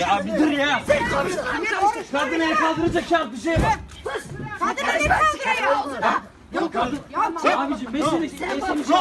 Ya bir dur ya. Kadın el kaldıracak ya bir şeye bak. Kadını ne kaldırıyor? Ya kadın. Ya Abicim ben seni ben seni şey